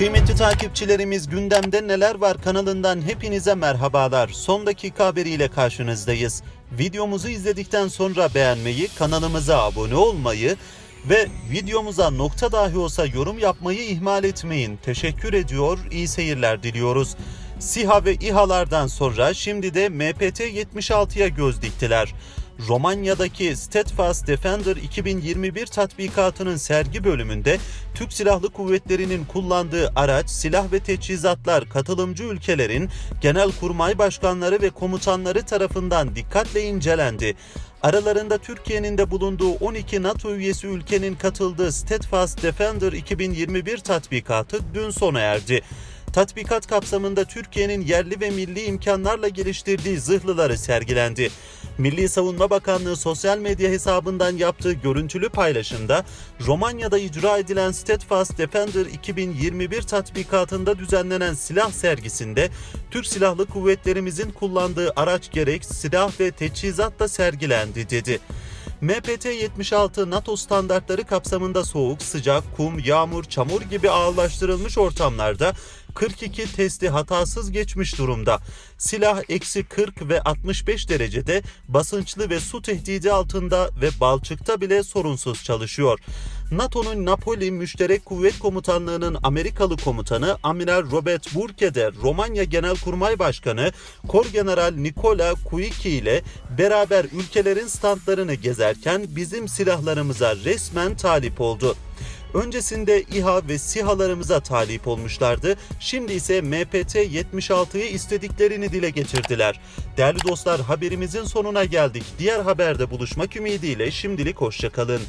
Kıymetli takipçilerimiz gündemde neler var kanalından hepinize merhabalar. Son dakika haberiyle karşınızdayız. Videomuzu izledikten sonra beğenmeyi, kanalımıza abone olmayı ve videomuza nokta dahi olsa yorum yapmayı ihmal etmeyin. Teşekkür ediyor, iyi seyirler diliyoruz. SİHA ve İHA'lardan sonra şimdi de MPT 76'ya göz diktiler. Romanya'daki Steadfast Defender 2021 tatbikatının sergi bölümünde Türk Silahlı Kuvvetleri'nin kullandığı araç, silah ve teçhizatlar katılımcı ülkelerin genelkurmay başkanları ve komutanları tarafından dikkatle incelendi. Aralarında Türkiye'nin de bulunduğu 12 NATO üyesi ülkenin katıldığı Steadfast Defender 2021 tatbikatı dün sona erdi. Tatbikat kapsamında Türkiye'nin yerli ve milli imkanlarla geliştirdiği zırhlıları sergilendi. Milli Savunma Bakanlığı sosyal medya hesabından yaptığı görüntülü paylaşımda Romanya'da icra edilen Steadfast Defender 2021 tatbikatında düzenlenen silah sergisinde Türk Silahlı Kuvvetlerimizin kullandığı araç gerek silah ve teçhizat da sergilendi dedi. MPT-76 NATO standartları kapsamında soğuk, sıcak, kum, yağmur, çamur gibi ağırlaştırılmış ortamlarda 42 testi hatasız geçmiş durumda. Silah eksi 40 ve 65 derecede basınçlı ve su tehdidi altında ve balçıkta bile sorunsuz çalışıyor. NATO'nun Napoli Müşterek Kuvvet Komutanlığı'nın Amerikalı komutanı Amiral Robert Burke de Romanya Genelkurmay Başkanı Korgeneral Nikola Kuiki ile beraber ülkelerin standlarını gezerken bizim silahlarımıza resmen talip oldu. Öncesinde İHA ve SİHA'larımıza talip olmuşlardı. Şimdi ise MPT 76'yı istediklerini dile getirdiler. Değerli dostlar haberimizin sonuna geldik. Diğer haberde buluşmak ümidiyle şimdilik hoşçakalın.